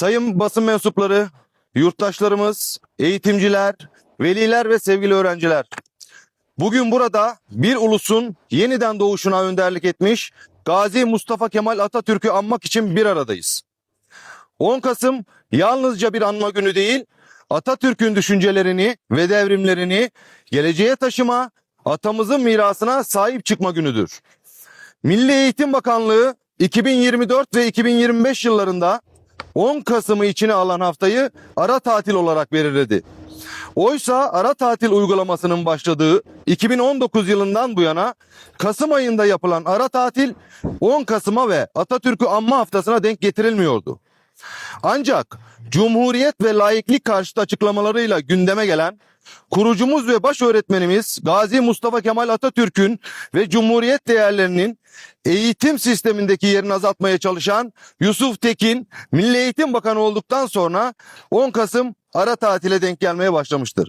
Sayın basın mensupları, yurttaşlarımız, eğitimciler, veliler ve sevgili öğrenciler. Bugün burada bir ulusun yeniden doğuşuna önderlik etmiş Gazi Mustafa Kemal Atatürk'ü anmak için bir aradayız. 10 Kasım yalnızca bir anma günü değil, Atatürk'ün düşüncelerini ve devrimlerini geleceğe taşıma, atamızın mirasına sahip çıkma günüdür. Milli Eğitim Bakanlığı 2024 ve 2025 yıllarında 10 Kasım'ı içine alan haftayı ara tatil olarak belirledi. Oysa ara tatil uygulamasının başladığı 2019 yılından bu yana Kasım ayında yapılan ara tatil 10 Kasım'a ve Atatürk'ü anma haftasına denk getirilmiyordu. Ancak Cumhuriyet ve laiklik karşıtı açıklamalarıyla gündeme gelen kurucumuz ve baş öğretmenimiz Gazi Mustafa Kemal Atatürk'ün ve Cumhuriyet değerlerinin eğitim sistemindeki yerini azaltmaya çalışan Yusuf Tekin Milli Eğitim Bakanı olduktan sonra 10 Kasım ara tatile denk gelmeye başlamıştır.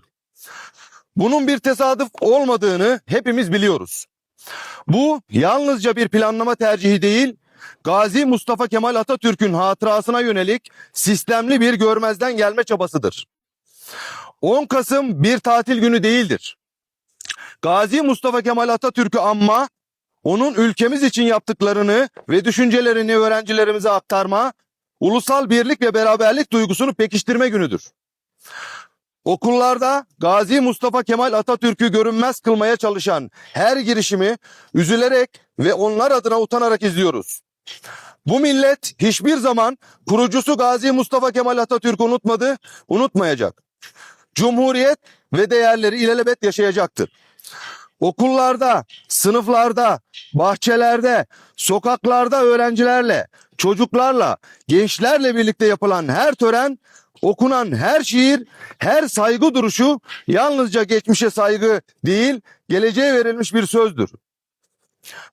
Bunun bir tesadüf olmadığını hepimiz biliyoruz. Bu yalnızca bir planlama tercihi değil, Gazi Mustafa Kemal Atatürk'ün hatırasına yönelik sistemli bir görmezden gelme çabasıdır. 10 Kasım bir tatil günü değildir. Gazi Mustafa Kemal Atatürk'ü anma, onun ülkemiz için yaptıklarını ve düşüncelerini öğrencilerimize aktarma, ulusal birlik ve beraberlik duygusunu pekiştirme günüdür. Okullarda Gazi Mustafa Kemal Atatürk'ü görünmez kılmaya çalışan her girişimi üzülerek ve onlar adına utanarak izliyoruz. Bu millet hiçbir zaman kurucusu Gazi Mustafa Kemal Atatürk'ü unutmadı, unutmayacak. Cumhuriyet ve değerleri ilelebet yaşayacaktır. Okullarda, sınıflarda, bahçelerde, sokaklarda öğrencilerle, çocuklarla, gençlerle birlikte yapılan her tören, okunan her şiir, her saygı duruşu yalnızca geçmişe saygı değil, geleceğe verilmiş bir sözdür.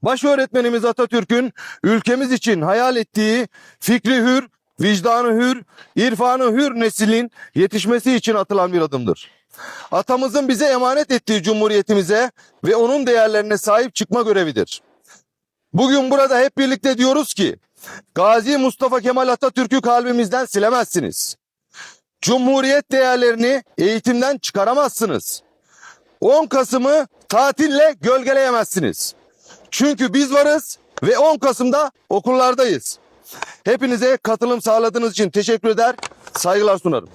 Baş öğretmenimiz Atatürk'ün ülkemiz için hayal ettiği fikri hür, vicdanı hür, irfanı hür neslin yetişmesi için atılan bir adımdır. Atamızın bize emanet ettiği cumhuriyetimize ve onun değerlerine sahip çıkma görevidir. Bugün burada hep birlikte diyoruz ki Gazi Mustafa Kemal Atatürk'ü kalbimizden silemezsiniz. Cumhuriyet değerlerini eğitimden çıkaramazsınız. 10 Kasım'ı tatille gölgeleyemezsiniz. Çünkü biz varız ve 10 Kasım'da okullardayız. Hepinize katılım sağladığınız için teşekkür eder, saygılar sunarım.